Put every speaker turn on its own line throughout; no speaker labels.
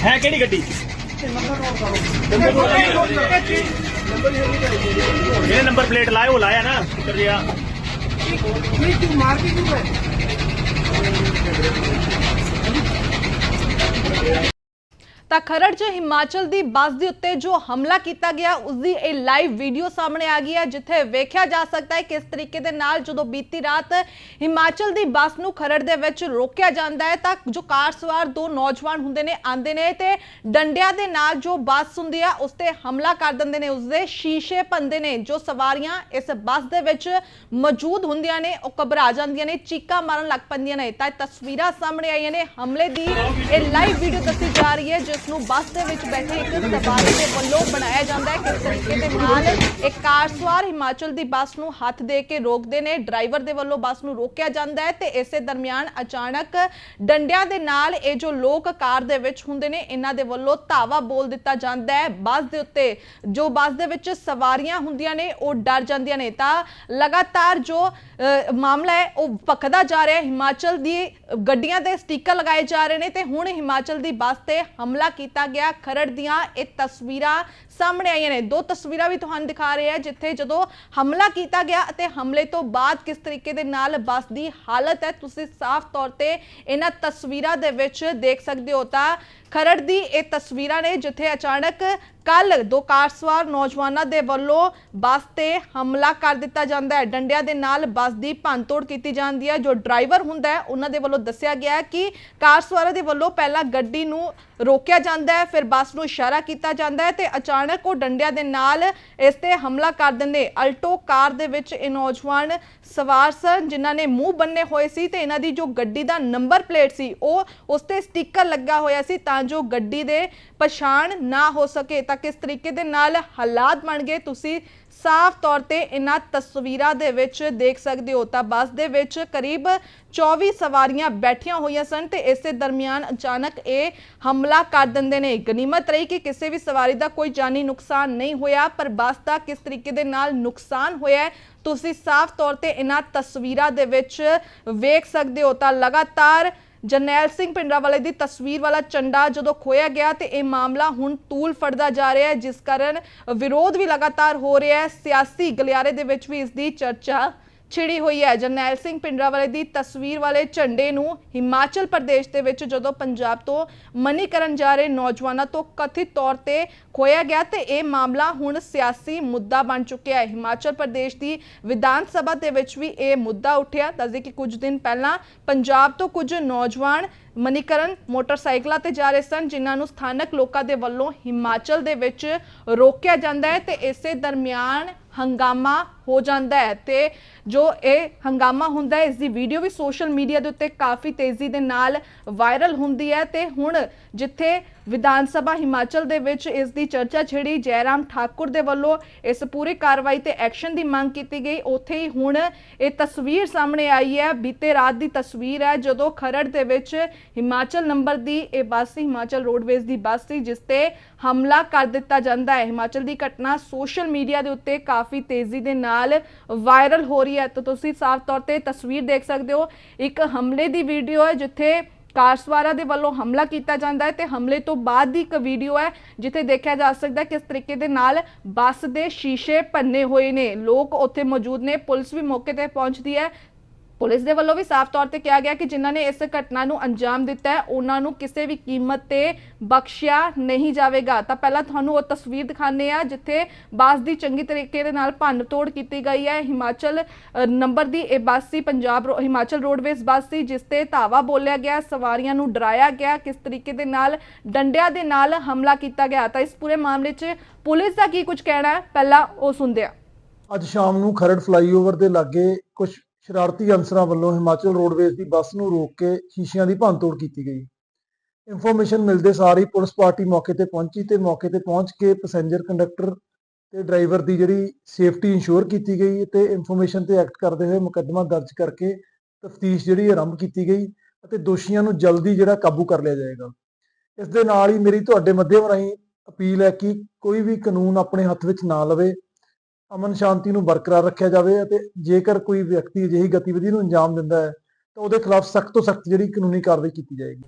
ਹੈ ਕਿਹੜੀ ਗੱਡੀ ਇਹ ਨੰਬਰ ਪਲੇਟ ਲਾਇਆ ਉਹ ਲਾਇਆ ਨਾ ਉੱਤਰ ਗਿਆ
ਤਾਂ ਤਾਂ ਖਰੜ 'ਚ ਹਿਮਾਚਲ ਦੀ ਬੱਸ ਦੇ ਉੱਤੇ ਜੋ ਹਮਲਾ ਕੀਤਾ ਗਿਆ ਉਸ ਦੀ ਇਹ ਲਾਈਵ ਵੀਡੀਓ ਸਾਹਮਣੇ ਆ ਗਈ ਹੈ, ਜਿੱਥੇ ਵੇਖਿਆ ਜਾ ਸਕਦਾ ਹੈ ਕਿਸ ਤਰੀਕੇ ਦੇ ਨਾਲ ਜਦੋਂ ਬੀਤੀ ਰਾਤ ਹਿਮਾਚਲ ਦੀ ਬੱਸ ਨੂੰ ਖਰੜ ਦੇ ਵਿੱਚ ਰੋਕਿਆ ਜਾਂਦਾ ਹੈ, ਤਾਂ ਜੋ ਕਾਰ ਸਵਾਰ ਦੋ ਨੌਜਵਾਨ ਹੁੰਦੇ ਨੇ ਆਂਦੇ ਨੇ ਤੇ ਡੰਡਿਆਂ ਦੇ ਨਾਲ ਜੋ ਬੱਸ ਹੁੰਦੀ ਆ, ਉਸ ਤੇ ਹਮਲਾ ਕਰ ਦਿੰਦੇ ਨੇ ਉਸ ਦੇ ਸ਼ੀਸ਼ੇ ਭੰਦੇ ਨੇ, ਜੋ ਸਵਾਰੀਆਂ ਇਸ ਬੱਸ ਦੇ ਵਿੱਚ ਮੌਜੂਦ ਹੁੰਦੀਆਂ ਨੇ, ਉਹ ਘਬਰਾ ਜਾਂਦੀਆਂ ਨੇ, ਚੀਕਾਂ ਮਾਰਨ ਲੱਗ ਪੈਂਦੀਆਂ ਨੇ। ਤਾਂ ਇਹ ਤਸਵੀਰਾਂ ਸਾਹਮਣੇ ਆਈਆਂ ਨੇ, ਹਮਲੇ ਦੀ ਇਹ ਲਾਈਵ ਵੀਡੀਓ ਦੱਸੀ ਜਾ ਰਹੀ ਹੈ ਜਿਸ ਨੂੰ ਬੱਸ ਦੇ ਵਿੱਚ ਬੈਠੇ ਇੱਕ ਸਵਾਰੀ ਦੇ ਵੱਲੋਂ ਬਣਾਇਆ ਜਾਂਦਾ ਹੈ। ਕਿਸ ਤਰੀਕੇ ਦੇ ਨਾਲ ਇੱਕ ਕਾਰ ਸਵਾਰ ਹਿਮਾਚਲ ਦੀ ਬੱਸ ਨੂੰ ਹੱਥ ਦੇ ਕੇ ਰੋਕਦੇ ਨੇ ਡਰਾਈਵਰ ਦੇ ਵੱਲੋਂ ਬੱਸ ਨੂੰ ਰੋਕਿਆ ਜਾਂਦਾ ਹੈ ਤੇ ਇਸੇ ਦਰਮਿਆਨ ਅਚਾਨਕ ਡੰਡਿਆਂ ਦੇ ਨਾਲ ਇਹ ਜੋ ਲੋਕ ਕਾਰ ਦੇ ਵਿੱਚ ਹੁੰਦੇ ਨੇ ਇਹਨਾਂ ਦੇ ਵੱਲੋਂ ਧਾਵਾ ਬੋਲ ਦਿੱਤਾ ਜਾਂਦਾ ਹੈ। ਬੱਸ ਦੇ ਉੱਤੇ ਜੋ ਬੱਸ ਦੇ ਵਿੱਚ ਸਵਾਰੀਆਂ ਹੁੰਦੀਆਂ ਨੇ ਉਹ ਡਰ ਜਾਂਦੀਆਂ ਨੇ। ਤਾਂ ਲਗਾਤਾਰ ਜੋ ਅ, ਮਾਮਲਾ ਹੈ ਉਹ ਭਖਦਾ ਜਾ ਰਿਹਾ ਹੈ। ਹਿਮਾਚਲ ਦੀ ਗੱਡੀਆਂ ਤੇ ਸਟicker ਲਗਾਏ ਜਾ ਰਹੇ ਨੇ ਤੇ ਹੁਣ ਹਿਮਾਚਲ ਦੀ ਬੱਸ ਤੇ ਹਮਲਾ ਕੀਤਾ ਗਿਆ। ਖਰੜ ਦੀਆਂ ਇਹ ਤਸਵੀਰਾਂ ਸਾਹਮਣੇ ਆਈਆਂ ਨੇ। ਦੋ ਤਸਵੀਰਾਂ ਵੀ ਤੁਹਾਨੂੰ ਦਿਖਾ ਰਹੇ ਆ ਜਿੱਥੇ ਜਦੋਂ ਹਮਲਾ ਕੀਤਾ ਗਿਆ ਅਤੇ ਹਮਲੇ ਤੋਂ ਬਾਅਦ ਕਿਸ ਤਰੀਕੇ ਦੇ ਨਾਲ ਬੱਸ ਦੀ ਹਾਲਤ ਹੈ, ਤੁਸੀਂ ਸਾਫ਼ ਤੌਰ ਤੇ ਇਹਨਾਂ ਤਸਵੀਰਾਂ ਦੇ ਵਿੱਚ ਦੇਖ ਸਕਦੇ ਹੋ ਤਾਂ ਖਰੜ ਦੀ ਇਹ ਤਸਵੀਰਾਂ ਨੇ, ਜਿੱਥੇ ਅਚਾਨਕ ਕੱਲ ਦੋ ਕਾਰ ਸਵਾਰ ਨੌਜਵਾਨਾਂ ਦੇ ਵੱਲੋਂ ਬੱਸ ਤੇ ਹਮਲਾ ਕਰ ਦਿੱਤਾ ਜਾਂਦਾ ਹੈ। ਡੰਡਿਆਂ ਦੇ ਨਾਲ ਬੱਸ ਦੀ ਭੰਨਤੋੜ ਕੀਤੀ ਜਾਂਦੀ ਹੈ। ਜੋ ਡਰਾਈਵਰ ਹੁੰਦਾ ਹੈ, ਉਹਨਾਂ ਦੇ ਵੱਲੋਂ ਦੱਸਿਆ ਗਿਆ ਕਿ ਕਾਰ ਸਵਾਰਾਂ ਦੇ ਵੱਲੋਂ ਪਹਿਲਾਂ ਗੱਡੀ ਨੂੰ ਰੋਕਿਆ ਜਾਂਦਾ ਹੈ, ਫਿਰ ਬੱਸ ਨੂੰ ਇਸ਼ਾਰਾ ਕੀਤਾ ਜਾਂਦਾ ਹੈ ਤੇ ਅਚਾਨਕ ਉਹ ਡੰਡਿਆਂ ਦੇ ਨਾਲ ਇਸ ਤੇ ਹਮਲਾ ਕਰ ਦਿੰਦੇ ਅਲਟੋ ਕਾਰ ਦੇ ਵਿੱਚ ਇਹ ਨੌਜਵਾਨ ਸਵਾਰ ਸਨ, ਜਿਨ੍ਹਾਂ ਨੇ ਮੂੰਹ ਬੰਨੇ ਹੋਏ ਸੀ ਤੇ ਇਹਨਾਂ ਦੀ ਜੋ ਗੱਡੀ ਦਾ ਨੰਬਰ ਪਲੇਟ ਸੀ, ਉਹ ਉਸ ਤੇ ਸਟicker ਲੱਗਾ ਹੋਇਆ ਸੀ ਤਾਂ ਜੋ ਗੱਡੀ ਦੇ ਪਛਾਣ ਨਾ ਹੋ ਸਕੇ। ਤਾਂ ਕਿਸ ਤਰੀਕੇ ਦੇ ਨਾਲ ਹਾਲਾਤ ਬਣ ਗਏ, ਤੁਸੀਂ ਸਾਫ਼ ਤੌਰ ਤੇ ਇਹਨਾਂ ਤਸਵੀਰਾਂ ਦੇ ਵਿੱਚ ਦੇਖ ਸਕਦੇ ਹੋ ਤਾਂ ਬੱਸ ਦੇ ਵਿੱਚ ਕਰੀਬ 24 ਸਵਾਰੀਆਂ ਬੈਠੀਆਂ ਹੋਈਆਂ ਸਨ ਤੇ ਇਸੇ ਦਰਮਿਆਨ ਅਚਾਨਕ ਇਹ ਹਮਲਾ ਕਰ ਦਿੰਦੇ ਨੇ। ਗਨੀਮਤ ਰਹੀ ਕਿ ਕਿਸੇ ਵੀ ਸਵਾਰੀ ਦਾ ਕੋਈ ਜਾਨੀ ਨੁਕਸਾਨ ਨਹੀਂ ਹੋਇਆ, ਪਰ ਬੱਸ ਦਾ ਕਿਸ ਤਰੀਕੇ ਦੇ ਨਾਲ ਨੁਕਸਾਨ ਹੋਇਆ ਤੁਸੀਂ ਸਾਫ਼ ਤੌਰ ਤੇ ਇਹਨਾਂ ਤਸਵੀਰਾਂ ਦੇ ਵਿੱਚ ਵੇਖ ਸਕਦੇ ਹੋ ਤਾਂ ਲਗਾਤਾਰ ਜਰਨੈਲ ਸਿੰਘ ਪਿੰਡਰਾਵਾਲੇ ਦੀ ਤਸਵੀਰ ਵਾਲਾ ਝੰਡਾ ਜਦੋਂ ਖੋਇਆ ਗਿਆ ਤੇ ਇਹ ਮਾਮਲਾ ਹੁਣ ਤੂਲ ਫੜਦਾ ਜਾ ਰਿਹਾ ਹੈ, ਜਿਸ ਕਾਰਨ ਵਿਰੋਧ ਵੀ ਲਗਾਤਾਰ ਹੋ ਰਿਹਾ ਹੈ। ਸਿਆਸੀ ਗਲਿਆਰੇ ਦੇ ਵਿੱਚ ਵੀ ਇਸ ਦੀ ਚਰਚਾ ਛਿੜੀ ਹੋਈ ਹੈ। ਜਰਨੈਲ ਸਿੰਘ ਪਿੰਡਰਾਵਾਲੇ ਦੀ ਤਸਵੀਰ ਵਾਲੇ ਝੰਡੇ ਨੂੰ ਹਿਮਾਚਲ ਪ੍ਰਦੇਸ਼ ਦੇ ਵਿੱਚ ਜਦੋਂ ਪੰਜਾਬ ਤੋਂ ਮਨੀਕਰਨ ਜਾ ਰਹੇ ਨੌਜਵਾਨਾਂ ਤੋਂ ਕਥਿਤ ਤੌਰ ਤੇ ਖੋਇਆ ਗਿਆ ਤੇ ਇਹ ਮਾਮਲਾ ਹੁਣ ਸਿਆਸੀ ਮੁੱਦਾ ਬਣ ਚੁੱਕਿਆ ਹੈ। ਹਿਮਾਚਲ ਪ੍ਰਦੇਸ਼ ਦੀ ਵਿਧਾਨ ਸਭਾ ਦੇ ਵਿੱਚ ਵੀ ਇਹ ਮੁੱਦਾ ਉੱਠਿਆ। ਦੱਸਦੇ ਕਿ ਕੁਝ ਦਿਨ ਪਹਿਲਾਂ ਪੰਜਾਬ ਤੋਂ ਕੁਝ ਨੌਜਵਾਨ ਮਨੀਕਰਨ ਮੋਟਰਸਾਈਕਲਾਂ ਤੇ ਜਾ ਰਹੇ ਸਨ, ਜਿਨ੍ਹਾਂ ਨੂੰ ਸਥਾਨਕ ਲੋਕਾਂ ਦੇ ਵੱਲੋਂ ਹਿਮਾਚਲ ਦੇ ਵਿੱਚ ਰੋਕਿਆ ਜਾਂਦਾ ਹੈ ਤੇ ਇਸੇ ਦਰਮਿਆਨ ਹੰਗਾਮਾ ਹੋ ਜਾਂਦਾ ਹੈ ਤੇ ਜੋ ਇਹ ਹੰਗਾਮਾ ਹੁੰਦਾ ਹੈ, ਇਸ ਦੀ ਵੀਡੀਓ ਵੀ ਸੋਸ਼ਲ ਮੀਡੀਆ ਦੇ ਉੱਤੇ ਕਾਫੀ ਤੇਜ਼ੀ ਦੇ ਨਾਲ ਵਾਇਰਲ ਹੁੰਦੀ ਹੈ ਤੇ ਹੁਣ ਜਿੱਥੇ ਵਿਧਾਨ ਸਭਾ ਹਿਮਾਚਲ ਦੇ ਵਿੱਚ ਇਸ ਦੀ ਚਰਚਾ ਛਿੜੀ ਜੈਰਾਮ ਠਾਕੁਰ ਦੇ ਵੱਲੋਂ ਇਸ ਪੂਰੀ ਕਾਰਵਾਈ ਤੇ ਐਕਸ਼ਨ ਦੀ ਮੰਗ ਕੀਤੀ ਗਈ, ਉੱਥੇ ਹੀ ਹੁਣ ਇਹ ਤਸਵੀਰ ਸਾਹਮਣੇ ਆਈ ਹੈ। ਬੀਤੇ ਰਾਤ ਦੀ ਤਸਵੀਰ ਹੈ, ਜਦੋਂ ਖਰੜ ਦੇ ਵਿੱਚ ਹਿਮਾਚਲ ਨੰਬਰ ਦੀ ਇਹ ਬੱਸ ਸੀ, ਹਿਮਾਚਲ ਰੋਡਵੇਜ਼ ਦੀ ਬੱਸ ਸੀ, ਜਿਸ ਤੇ ਹਮਲਾ ਕਰ ਦਿੱਤਾ ਜਾਂਦਾ ਹੈ। ਹਿਮਾਚਲ ਦੀ ਘਟਨਾ ਸੋਸ਼ਲ ਮੀਡੀਆ ਦੇ ਉੱਤੇ ਕਾਫੀ ਤੇਜ਼ੀ ਦੇ ਨਾਲ ਵਾਇਰਲ ਹੋ ਰਹੀ ਹੈ। ਤਾਂ ਤੁਸੀਂ ਸਾਫ਼ ਤੌਰ ਤੇ ਤਸਵੀਰ ਦੇਖ ਸਕਦੇ ਹੋ, ਇੱਕ ਹਮਲੇ ਦੀ ਵੀਡੀਓ ਹੈ, ਜਿੱਥੇ ਕਾਰ ਸਵਾਰਾਂ ਦੇ ਵੱਲੋਂ ਹਮਲਾ ਕੀਤਾ ਜਾਂਦਾ ਹੈ ਤੇ ਹਮਲੇ ਤੋਂ ਬਾਅਦ ਦੀ ਇੱਕ ਵੀਡੀਓ ਹੈ, ਜਿੱਥੇ ਦੇਖਿਆ ਜਾ ਸਕਦਾ ਹੈ ਕਿਸ ਤਰੀਕੇ ਦੇ ਨਾਲ ਬੱਸ ਦੇ ਸ਼ੀਸ਼ੇ ਭੰਨੇ ਹੋਏ ਨੇ। ਲੋਕ ਉੱਥੇ ਮੌਜੂਦ ਨੇ, ਪੁਲਿਸ ਵੀ ਮੌਕੇ ਤੇ ਪਹੁੰਚਦੀ ਹੈ ਪੁਲਿਸ ਦੇ ਵੱਲੋਂ ਵੀ ਸਾਫ਼ ਤੌਰ ਤੇ ਕਿਹਾ ਗਿਆ ਕਿ ਜਿਨ੍ਹਾਂ ਨੇ ਇਸ ਘਟਨਾ ਨੂੰ ਅੰਜਾਮ ਦਿੱਤਾ ਹੈ ਉਹਨਾਂ ਨੂੰ ਕਿਸੇ ਵੀ ਕੀਮਤ ਤੇ ਬਖਸ਼ਿਆ ਨਹੀਂ ਜਾਵੇਗਾ। ਤਾਂ ਪਹਿਲਾਂ ਤੁਹਾਨੂੰ ਉਹ ਤਸਵੀਰ ਦਿਖਾਉਂਦੇ ਆ ਜਿੱਥੇ ਬੱਸ ਦੀ ਚੰਗੀ ਤਰੀਕੇ ਦੇ ਨਾਲ ਭੰਨ ਤੋੜ ਕੀਤੀ ਗਈ ਹੈ। ਹਿਮਾਚਲ ਅ, ਨੰਬਰ ਦੀ ਇਹ ਬੱਸ ਸੀ ਪੰਜਾਬ ਰੋ- ਹਿਮਾਚਲ ਰੋਡਵੇਜ਼ ਬੱਸ ਸੀ ਜਿਸ ਤੇ ਧਾਵਾ ਬੋਲਿਆ ਗਿਆ ਸਵਾਰੀਆਂ ਨੂੰ ਡਰਾਇਆ ਗਿਆ ਕਿਸ ਤਰੀਕੇ ਦੇ ਨਾਲ ਡੰਡਿਆਂ ਦੇ ਨਾਲ ਹਮਲਾ ਕੀਤਾ ਗਿਆ। ਤਾਂ ਇਸ ਪੂਰੇ ਮਾਮਲੇ 'ਚ ਪੁਲਿਸ ਦਾ ਕੀ ਕੁਝ ਕਹਿਣਾ ਹੈ? ਪਹਿਲਾਂ ਉਹ ਸੁਣਦੇ ਆ
ਅੱਜ ਸ਼ਾਮ ਨੂੰ ਖਰੜ ਫਲਾਈਓਵਰ ਦੇ ਲਾਗੇ ਕੁਝ ਸ਼ਰਾਰਤੀ ਅਨਸਰਾਂ ਵੱਲੋਂ ਹਿਮਾਚਲ ਰੋਡਵੇਜ਼ ਦੀ ਬੱਸ ਨੂੰ ਰੋਕ ਕੇ ਸ਼ੀਸ਼ਿਆਂ ਦੀ ਭੰਨਤੋੜ ਕੀਤੀ ਗਈ। ਇਨਫੋਰਮੇਸ਼ਨ ਮਿਲਦੇ ਸਾਰ ਹੀ ਪੁਲਿਸ ਪਾਰਟੀ ਮੌਕੇ ਤੇ ਪਹੁੰਚੀ ਤੇ ਮੌਕੇ ਤੇ ਪਹੁੰਚ ਕੇ ਪੈਸੇਂਜਰ ਕੰਡਕਟਰ ਤੇ ਡਰਾਈਵਰ ਦੀ ਜਿਹੜੀ ਸੇਫਟੀ ਇੰਸ਼ੋਰ ਕੀਤੀ ਗਈ ਤੇ ਇਨਫੋਰਮੇਸ਼ਨ ਤੇ ਐਕਟ ਕਰਦੇ ਹੋਏ ਮੁਕੱਦਮਾ ਦਰਜ ਕਰਕੇ ਤਫਤੀਸ਼ ਜਿਹੜੀ ਆਰੰਭ ਕੀਤੀ ਗਈ ਅਤੇ ਦੋਸ਼ੀਆਂ ਨੂੰ ਜਲਦੀ ਜਿਹੜਾ ਕਾਬੂ ਕਰ ਲਿਆ ਜਾਏਗਾ। ਇਸ ਦੇ ਨਾਲ ਹੀ ਮੇਰੀ ਤੁਹਾਡੇ ਮਾਧਿਅਮ ਰਾਹੀਂ ਅਪੀਲ ਹੈ ਕਿ ਕੋਈ ਵੀ ਕਾਨੂੰਨ ਆਪਣੇ ਹੱਥ ਵਿੱਚ ਨਾ ਲਵੇ ਅਮਨ ਸ਼ਾਂਤੀ ਨੂੰ ਬਰਕਰਾਰ ਰੱਖਿਆ ਜਾਵੇ ਅਤੇ ਜੇਕਰ ਕੋਈ ਵਿਅਕਤੀ ਅਜਿਹੀ ਗਤੀਵਿਧੀ ਨੂੰ ਅੰਜਾਮ ਦਿੰਦਾ ਹੈ, ਤਾਂ ਉਹਦੇ ਖਿਲਾਫ ਸਖਤ ਤੋਂ ਸਖਤ ਜਿਹੜੀ ਕਾਨੂੰਨੀ ਕਾਰਵਾਈ ਕੀਤੀ ਜਾਏਗੀ।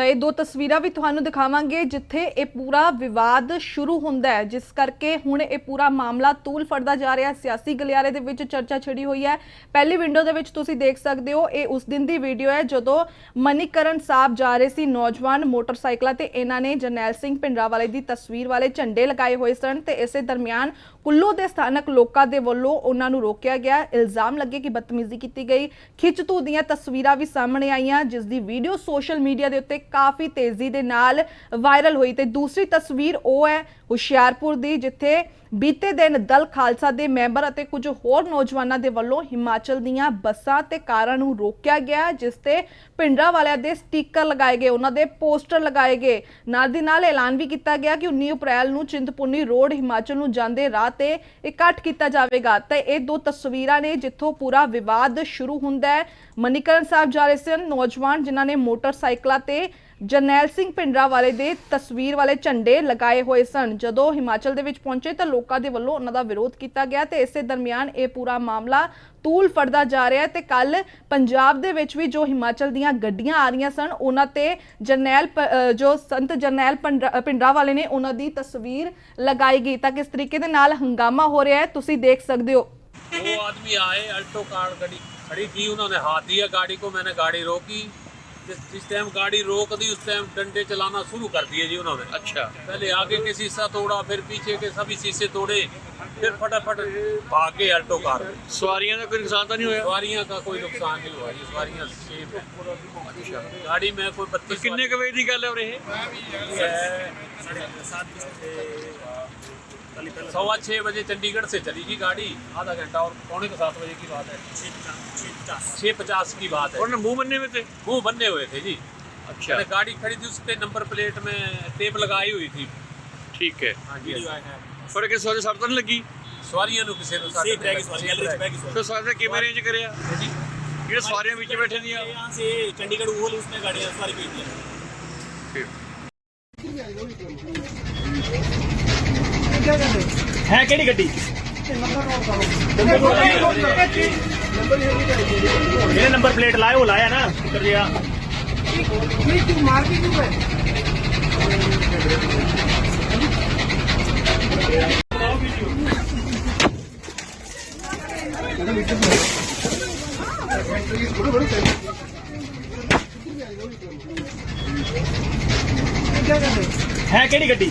ਤਾਂ ਇਹ ਦੋ ਤਸਵੀਰਾਂ ਵੀ ਤੁਹਾਨੂੰ ਦਿਖਾਵਾਂਗੇ ਜਿੱਥੇ ਇਹ ਪੂਰਾ ਵਿਵਾਦ ਸ਼ੁਰੂ ਹੁੰਦਾ ਹੈ, ਜਿਸ ਕਰਕੇ ਹੁਣ ਇਹ ਪੂਰਾ ਮਾਮਲਾ ਤੂਲ ਫੜਦਾ ਜਾ ਰਿਹਾ ਸਿਆਸੀ ਗਲਿਆਰੇ ਦੇ ਵਿੱਚ ਚਰਚਾ ਛਿੜੀ ਹੋਈ ਹੈ। ਪਹਿਲੀ ਵਿੰਡੋ ਦੇ ਵਿੱਚ ਤੁਸੀਂ ਦੇਖ ਸਕਦੇ ਹੋ, ਇਹ ਉਸ ਦਿਨ ਦੀ ਵੀਡੀਓ ਹੈ ਜਦੋਂ ਮਨੀਕਰਨ ਸਾਹਿਬ ਜਾ ਰਹੇ ਸੀ ਨੌਜਵਾਨ ਮੋਟਰਸਾਈਕਲਾਂ ਤੇ। ਇਹਨਾਂ ਨੇ ਜਰਨੈਲ ਸਿੰਘ ਭਿੰਡਰਾਵਾਲੇ ਦੀ ਤਸਵੀਰ ਵਾਲੇ ਝੰਡੇ ਲਗਾਏ ਹੋਏ ਸਨ ਤੇ ਇਸੇ ਦਰਮਿਆਨ ਕੁੱਲੂ ਦੇ ਸਥਾਨਕ ਲੋਕਾਂ ਦੇ ਵੱਲੋਂ ਉਹਨਾਂ ਨੂੰ ਰੋਕਿਆ ਗਿਆ। ਇਲਜ਼ਾਮ ਲੱਗੇ ਕਿ ਬਦਤਮੀਜ਼ੀ ਕੀਤੀ ਗਈ। ਖਿੱਚ ਧੂ ਦੀਆਂ ਤਸਵੀਰਾਂ ਵੀ ਸਾਹਮਣੇ ਆਈਆਂ, ਜਿਸ ਦੀ ਵੀਡੀਓ ਸੋਸ਼ਲ ਮੀਡੀਆ ਦੇ ਉੱਤੇ ਕਾਫੀ ਤੇਜ਼ੀ ਦੇ ਨਾਲ ਵਾਇਰਲ ਹੋਈ। ਤੇ ਦੂਸਰੀ ਤਸਵੀਰ ਉਹ ਹੈ ਹੁਸ਼ਿਆਰਪੁਰ ਦੀ, ਜਿੱਥੇ ਬੀਤੇ ਦਿਨ ਦਲ ਖਾਲਸਾ ਦੇ ਮੈਂਬਰ ਅਤੇ ਕੁਝ ਹੋਰ ਨੌਜਵਾਨਾਂ ਦੇ ਵੱਲੋਂ ਹਿਮਾਚਲ ਦੀਆਂ ਬੱਸਾਂ ਤੇ ਕਾਰਾਂ ਨੂੰ ਰੋਕਿਆ ਗਿਆ, ਜਿਸ ਤੇ ਪਿੰਡਰਾ ਵਾਲਿਆਂ ਦੇ ਸਟicker ਲਗਾਏ ਗਏ, ਉਹਨਾਂ ਦੇ ਪੋਸਟਰ ਲਗਾਏ ਗਏ। ਨਾਲ ਦੀ ਨਾਲ ਐਲਾਨ ਵੀ ਕੀਤਾ ਗਿਆ ਕਿ 19 ਅਪ੍ਰੈਲ ਨੂੰ ਚਿੰਤਪੁਰਨੀ ਰੋਡ ਹਿਮਾਚਲ ਨੂੰ ਜਾਂਦੇ ਰਾਹ ਤੇ ਇਕੱਠ ਕੀਤਾ ਜਾਵੇਗਾ। ਤੇ ਇਹ ਦੋ ਤਸਵੀਰਾਂ ਨੇ ਜਿੱਥੋਂ ਪੂਰਾ ਵਿਵਾਦ ਸ਼ੁਰੂ ਹੁੰਦਾ ਹੈ। ਮਨੀਕਰਨ ਸਾਹਿਬ ਜਾ ਰਹੇ ਸਨ ਨੌਜਵਾਨ ਜਿਨ੍ਹਾਂ ਨੇ ਮੋਟਰਸਾਈਕਲਾਂ ਤੇ ਜਰਨੈਲ ਸਿੰਘ ਪਿੰਡਰਾ ਵਾਲੇ ਦੇ ਤਸਵੀਰ ਵਾਲੇ ਝੰਡੇ ਲਗਾਏ ਹੋਏ ਸਨ ਜਦੋਂ ਹਿਮਾਚਲ ਦੇ ਵਿੱਚ ਪਹੁੰਚੇ ਤਾਂ ਲੋਕਾਂ ਦੇ ਵੱਲੋਂ ਉਹਨਾਂ ਦਾ ਵਿਰੋਧ ਕੀਤਾ ਗਿਆ ਤੇ ਇਸੇ ਦਰਮਿਆਨ ਇਹ ਪੂਰਾ ਮਾਮਲਾ ਤੂਲ ਫੜਦਾ ਜਾ ਰਿਹਾ ਹੈ ਤੇ ਕੱਲ ਪੰਜਾਬ ਦੇ ਵਿੱਚ ਵੀ ਜੋ ਹਿਮਾਚਲ ਦੀਆਂ ਗੱਡੀਆਂ ਆ ਰਹੀਆਂ ਸਨ ਉਹਨਾਂ ਤੇ ਜਰਨੈਲ ਪ- ਅ, ਜੋ ਸੰਤ ਜਰਨੈਲ ਪਿੰਡਰਾ ਪਿੰਡਰਾ ਵਾਲੇ ਨੇ ਉਹਨਾਂ ਦੀ ਤਸਵੀਰ ਲਗਾਈ ਗਈ ਤਾਂ ਕਿਸ ਤਰੀਕੇ ਦੇ ਨਾਲ ਹੰਗਾਮਾ ਹੋ ਰਿਹਾ ਹੈ ਤੁਸੀਂ ਦੇਖ ਸਕਦੇ ਹੋ
वो आदमी आए अल्टो कार गाड़ी खड़ी की उन्होंने हाथ दिया गाड़ी को मैंने गाड़ी रोकी जिस जिस टाइम गाड़ी रोक दी उस टाइम डंडे चलाना शुरू कर दिए जी उन्होंने अच्छा पहले आगे के शीशा तोड़ा फिर पीछे के सभी शीशे तोड़े फिर फटाफट भाग के अल्टो कार
सवारियां का कोई नुकसान तो नहीं हुआ
सवारियां का कोई नुकसान नहीं हुआ जी सवारियां सेफ अच्छा गाड़ी में कोई बत्तीस
किन्ने कवे की गल है और ये
सवा छः बजे चंडीगढ़ से चली जी गाड़ी आधा घंटा और पौने के सात बजे की बात है छः पचास की बात है
ਉਹਨਾਂ ਨੇ ਮੂੰਹ ਬੰਨੇ ਹੋਏ ਤੇ
मुंह बंधे हुए थे जी
ਅੱਛਾ
मैंने गाड़ी खड़ी थी उसके नंबर प्लेट में टेप लगाई हुई थी
ਠੀਕ ਹੈ
हाँ जी
ਪਰ ਕਿ ਸਵਾਰੀ ਸੱਟ ਤਾਂ ਨਹੀਂ ਲੱਗੀ
ਸਵਾਰੀਆਂ ਨੂੰ ਕਿਸੇ ਨੂੰ ਸੱਟ ਨਹੀਂ ਲੱਗੀ
ਫਿਰ ਸਵਾਰੀ ਦਾ ਕਿਵੇਂ ਰੇਂਜ ਕਰਿਆ ਜਿਹੜੇ ਸਵਾਰੀਆਂ ਵਿੱਚ ਬੈਠੇ ਦੀਆਂ
यहाँ से चंडीगढ़ वो उसने गाड़ियाँ सारी ਹੈ ਕਿਹੜੀ ਗੱਡੀ? ਨੰਬਰ ਨੋਟ ਕਰੋ ਇਹ ਨੰਬਰ ਪਲੇਟ ਲਾਇਓ, ਲਾਇਆ ਨਾ ਕਰ ਜਿਆ ਕੀ ਤੂੰ ਮਾਰ ਕੇ ਕਿਉਂ ਹੈ ਕਿਹੜੀ ਗੱਡੀ?